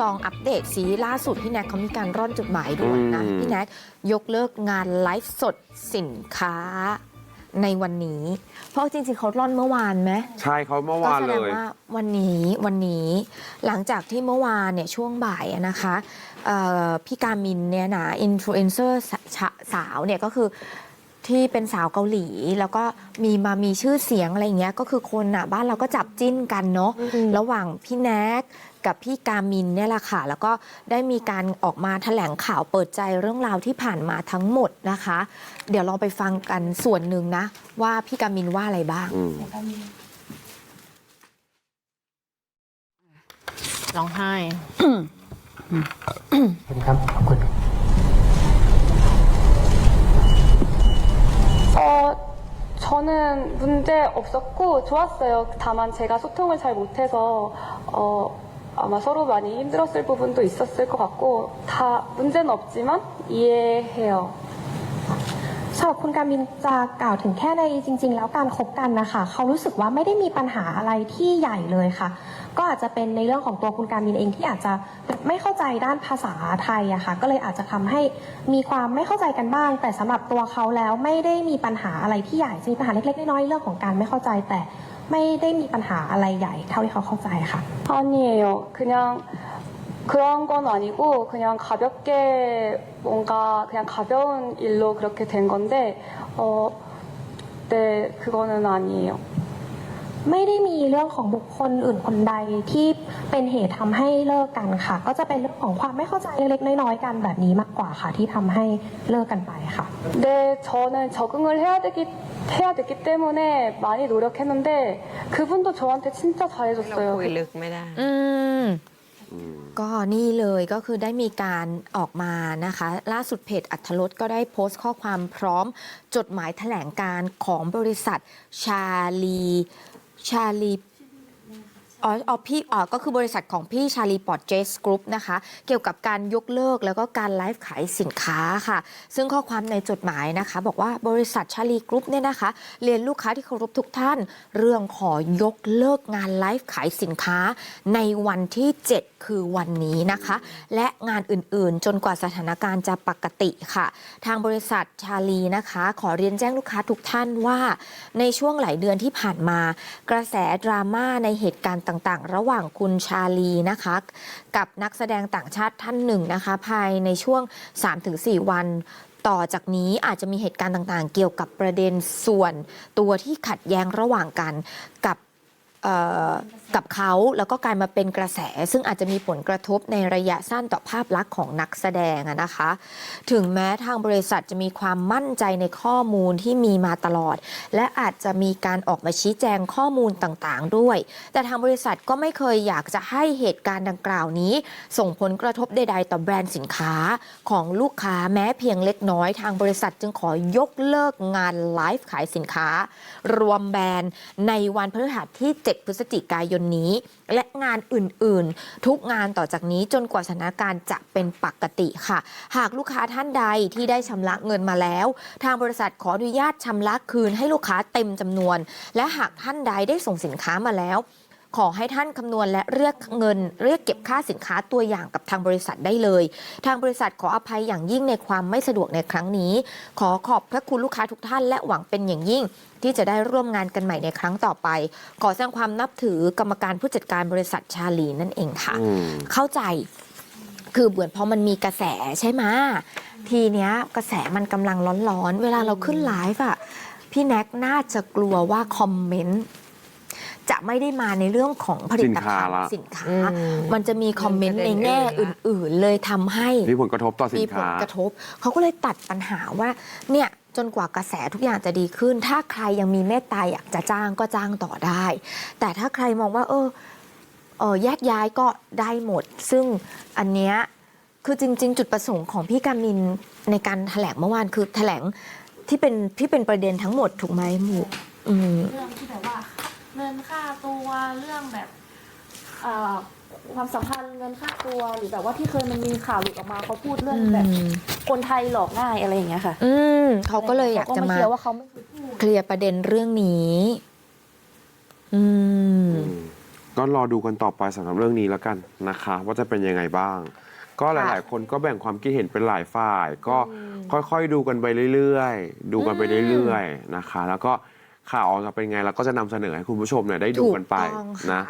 ลองอัปเดตซีล่าสุดพี่แน็กเขามีการร่อนจดหมายด่วนนะอืมพี่แน็กยกเลิกงานไลฟ์สดสินค้าในวันนี้ เพราะจริงๆเขาร่อนเมื่อวานไหมใช่เขาเมื่อก็วานแสเลดงยว่าวันนี้วันนี้ หลังจากที่เมื่อวานเนี่ยช่วงบ่ายอะนะคะเอ่อพี่การมินเนี่ยนะอินฟลูเอนเซอร์สาวเนี่ยก็คือ ที่เป็นสาวเกาหลี แล้วก็มีมามีชื่อเสียงอะไรอย่างเงี้ยก็คือคนอะบ้านเราก็จับจิ้นกันเนาะระหว่างพี่แน็กกับพี่กามินเนี่ยแหละค่ะ แล้วก็ได้มีการออกมาแถลงข่าวเปิดใจเรื่องราวที่ผ่านมาทั้งหมดนะคะ เดี๋ยวเราไปฟังกันส่วนหนึ่งนะ ว่าพี่กามินว่าอะไรบ้างอืมร้องไห้ สวัสดีครับ ขอบคุณ 저는 문제 없었고 좋았어요. 다만 제가 소통을 잘 못해서 어, 아마 서로 많이 힘들었을 부분도 있었을 것 같고 다 문제는 없지만 이해해요. สำหรับคุณการมินจะกล่าวถึงแค่ในจริง ๆ แล้วการคบกันนะคะเขารู้สึกว่าไม่ได้มีปัญหาอะไรที่ใหญ่เลยค่ะ ก็อาจจะเป็นในเรื่องของตัวคุณการมินเองที่อาจจะไม่เข้าใจด้านภาษาไทยอะค่ะ ก็เลยอาจจะทำให้มีความไม่เข้าใจกันบ้าง แต่สำหรับตัวเขาแล้วไม่ได้มีปัญหาอะไรที่ใหญ่จะมีปัญหาเล็กๆน้อยๆเรื่องของการไม่เข้าใจ แต่ไม่ได้มีปัญหาอะไรใหญ่ เท่าที่เขาเข้าใจค่ะ 아니에요. 그냥 그런 건 아니고 그냥 가볍게 뭔가 그냥 가벼운 일로 그렇게 된 건데 어, 네 그거는 아니에요. ไม่ได้มีเรื่องของบุคคลอื่นคนใดที่เป็นเหตุทำให้เลิกกันค่ะ ก็จะเป็นเรื่องของความไม่เข้าใจเล็กๆน้อยๆกันแบบนี้มากกว่าค่ะ ที่ทำให้เลิกกันไปค่ะ 네, 저는 적응을 해야 되기 해야 됐기 때문에 많이 노력했는데 그분도 저한테 진짜 เรา 잘해줬어요. คุยลึกไม่ได้ อืม ก็นี่เลยก็คือได้มีการออกมานะคะ ล่าสุดเพจอัธรสก็ได้โพสต์ข้อความพร้อมจดหมายแถลงการของบริษัทชาลี ชาลี อ๋ออ๋อพี่อ๋อก็คือบริษัทของพี่ชาลีปอร์เจสกรุ๊ปนะคะ เกี่ยวกับการยกเลิกแล้วก็การไลฟ์ขายสินค้าค่ะ ซึ่งข้อความในจดหมายนะคะ บอกว่าบริษัทชาลีกรุ๊ปเนี่ยนะคะ เรียนลูกค้าที่เคารพทุกท่าน เรื่องขอยกเลิกงานไลฟ์ขายสินค้า ในวันที่ 7 คือวันนี้นะคะ และงานอื่นๆ จนกว่าสถานการณ์จะปกติค่ะ ทางบริษัทชาลีนะคะ ขอเรียนแจ้งลูกค้าทุกท่านว่า ในช่วงหลายเดือนที่ผ่านมา กระแสดราม่าในเหตุการณ์ต่างๆ ระหว่างคุณชาลีนะคะ กับนักแสดงต่างชาติท่านหนึ่งนะคะ ภายในช่วง 3-4 วันต่อจากนี้อาจจะมีเหตุการณ์ต่างๆ เกี่ยวกับประเด็นส่วนตัวที่ขัดแย้งระหว่างกันกับ กับเขาแล้วก็กลายมาเป็นกระแส ซึ่งอาจจะมีผลกระทบในระยะสั้นต่อภาพลักษณ์ของนักแสดงนะคะ ถึงแม้ทางบริษัทจะมีความมั่นใจในข้อมูลที่มีมาตลอด และอาจจะมีการออกมาชี้แจงข้อมูลต่างๆด้วย แต่ทางบริษัทก็ไม่เคยอยากจะให้เหตุการณ์ดังกล่าวนี้ ส่งผลกระทบใด ๆ ต่อแบรนด์สินค้าของลูกค้าแม้เพียงเล็กน้อย ทางบริษัทจึงขอยกเลิกงานไลฟ์ขายสินค้า รวมแบรนด์ในวันพฤหัสที่7 พฤศจิกายนนี้ และงานอื่นๆ ทุกงานต่อจากนี้จนกว่าสถานการณ์จะเป็นปกติค่ะ หากลูกค้าท่านใดที่ได้ชำระเงินมาแล้ว ทางบริษัทขออนุญาตชำระคืนให้ลูกค้าเต็มจำนวน และหากท่านใดได้ส่งสินค้ามาแล้ว ขอให้ท่านคำนวณและเรียกเงิน เรียกเก็บค่าสินค้าตัวอย่างกับทางบริษัทได้เลย ทางบริษัทขออภัยอย่างยิ่งในความไม่สะดวกในครั้งนี้ ขอขอบพระคุณลูกค้าทุกท่าน และหวังเป็นอย่างยิ่ง ที่จะได้ร่วมงานกันใหม่ในครั้งต่อไป ขอแสดงความนับถือกรรมการผู้จัดการบริษัทชาลีนั่นเองค่ะอืมเข้าใจคือเหมือนพอมันมีกระแสใช่ไหมทีเนี้ยกระแสมันกำลังร้อนๆ เวลาเราขึ้นไลฟ์อะพี่แน็กน่าจะกลัวว่าคอมเมนต์ จะไม่ได้มาในเรื่องของผลิตภัณฑ์สิสินนค้าค้าอืมมันจะมีคอมเมนต์ในแง่อื่น ๆ เลยทำให้มีผลกระทบต่อสิมีนผลค้ากระทบ เขาก็เลยตัดปัญหาว่าเนี่ยจนกว่ากระแสทุกอย่างจะดีขึ้น ถ้าใครยังมีเมตตาอยากจะจ้างก็จ้างต่อได้ แต่ถ้าใครมองว่า เออเออแยกย้ายก็ได้หมด ซึ่งอันเนี้ยคือจริง ๆ จุดประสงค์ของพี่กามินในการแถลงเมื่อวานคือแถลงที่เป็นที่เป็นประเด็นทั้งหมดถูกไหมหมูอืมเรื่องที่แบบว่า เงินค่าตัวเรื่องแบบความสัมพันธ์เงินค่าตัวหรือแบบว่าที่เคยมันมีข่าวหลุดออกมาเขาพูดเรื่องแบบ คนไทยหลอกง่ายอะไรอย่างเงี้ยค่ะ อืเขาก็เลยอยากจะมาเคลียร์ประเด็นเรื่องนี้ อืม ก็รอดูกันต่อไปสำหรับเรื่องนี้แล้วกันนะคะ ว่าจะเป็นยังไงบ้าง ก็หลาย ๆ คนก็แบ่งความคิดเห็นเป็นหลายฝ่าย ก็ค่อยๆดูกันไปเรื่อยๆ ดูกันไปเรื่อยๆนะคะ แล้วก็ ข่าวออกจะเป็นไงเราก็จะนำเสนอให้คุณผู้ชมเนี่ยได้ดูกันไปนะ